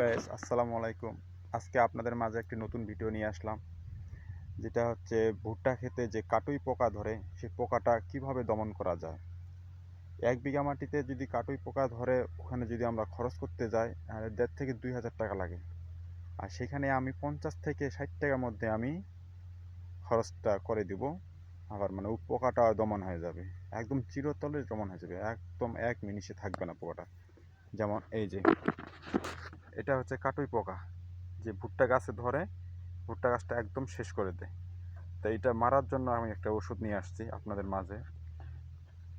Guys আসসালামু আলাইকুম। আজকে আপনাদের মাঝে একটি নতুন ভিডিও নিয়ে আসলাম, যেটা হচ্ছে ভুট্টা খেতে যে কাটুই পোকা ধরে সেই পোকাটা কীভাবে দমন করা যায়? এক বিঘা মাটিতে যদি কাটুই পোকা ধরে, ওখানে যদি আমরা খরচ করতে যাই, তাহলে দেড় থেকে দুই হাজার টাকা লাগে। আর সেখানে আমি পঞ্চাশ থেকে ষাট টাকার মধ্যে আমি খরচটা করে দিব, আবার মানে পোকাটা দমন হয়ে যাবে। একদম চিরতলে দমন হয়ে যাবে, একদম এক মিনিটে থাকবে না পোকাটা। যেমন এই যে এটা হচ্ছে কাটুই পোকা। যে ভুট্টা গাছে ধরে, ভুট্টা গাছটা একদম শেষ করে দেয়। তো এটা মারার জন্য আমি একটা ওষুধ নিয়ে আসছি আপনাদের মাঝে।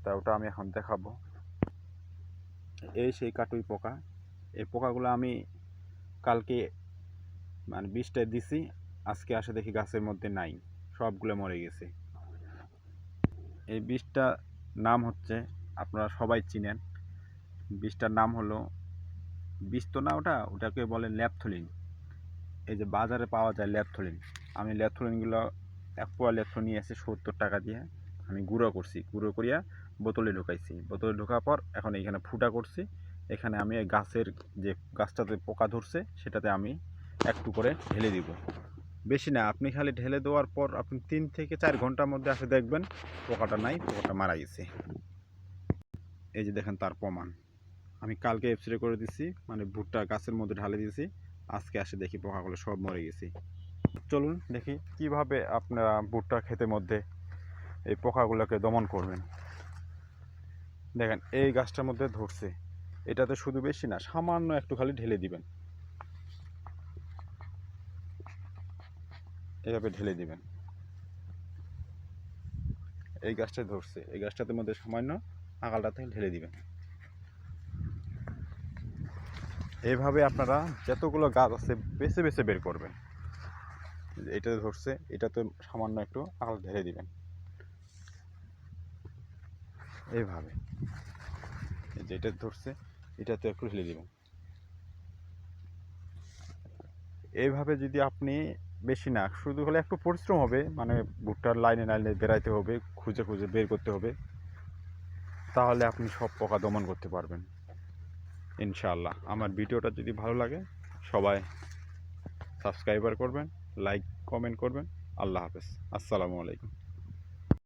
তা ওটা আমি এখন দেখাবো। এই সেই কাটুই পোকা। এই পোকাগুলো আমি কালকে মানে বিষটা দিছি, আজকে আসে দেখি গাছের মধ্যে নাই, সবগুলো মরে গেছে। এই বিষটা নাম হচ্ছে, আপনারা সবাই চিনেন বিষটার নাম হলো বিষ তো না ওটা, ওটাকে বলে ল্যাপথলিন। এই যে বাজারে পাওয়া যায় ল্যাপথলিন। আমি ল্যাপথলিনগুলো, এক পোয়া ল্যাপথলিন নিয়ে এসে সত্তর টাকা দিয়ে আমি গুঁড়ো করছি। গুঁড়ো করিয়া বোতলে ঢুকাইছি। বোতলে ঢোকার পর এখন এখানে ফুটা করছি। এখানে আমি এই গাছের যে গাছটাতে পোকা ধরছে, সেটাতে আমি একটু করে ঢেলে দিব। বেশি না, আপনি খালি ঢেলে দেওয়ার পর আপনি তিন থেকে চার ঘণ্টার মধ্যে আসে দেখবেন পোকাটা নাই, পোকাটা মারা গেছে। এই যে দেখেন তার প্রমাণ। আমি কালকে এক্সরে করে দিছি মানে ভুট্টা গাছের মধ্যে ঢালে দিয়েছি। আজকে আসে দেখি পোকাগুলো সব মরে গেছি। চলুন দেখি কীভাবে আপনারা ভুট্টা ক্ষেতের মধ্যে এই পোকাগুলোকে দমন করবেন। দেখেন, এই গাছটার মধ্যে ধরছে। এটাতে শুধু বেশি না, সামান্য একটু খালি ঢেলে দিবেন। এভাবে ঢেলে দিবেন। এই গাছটা ধরছে। এই গাছটাতে মধ্যে সামান্য আগালটা থেকে ঢেলে দিবেন। এইভাবে আপনারা যতগুলো গাছ আছে বেছে বেছে বের করবেন। এটা ধরছে এটাতে সামান্য একটু আগাল ঢেলে দিবেন। এইভাবে এই যে এটা ধরছে, এটাতে একটু ঢেলে দিবেন। এইভাবে যদি আপনি বেশি না, শুধু হলে একটু পরিশ্রম হবে মানে ভুট্টার লাইনে লাইনে বেরাইতে হবে, খুঁজে খুঁজে বের করতে হবে, তাহলে আপনি সব পোকা দমন করতে পারবেন। ইনশাআল্লাহ। আমার ভিডিওটা যদি ভালো লাগে, সবাই সাবস্ক্রাইবার করবেন, লাইক, কমেন্ট করবেন। আল্লাহ হাফেজ। আসসালামু আলাইকুম।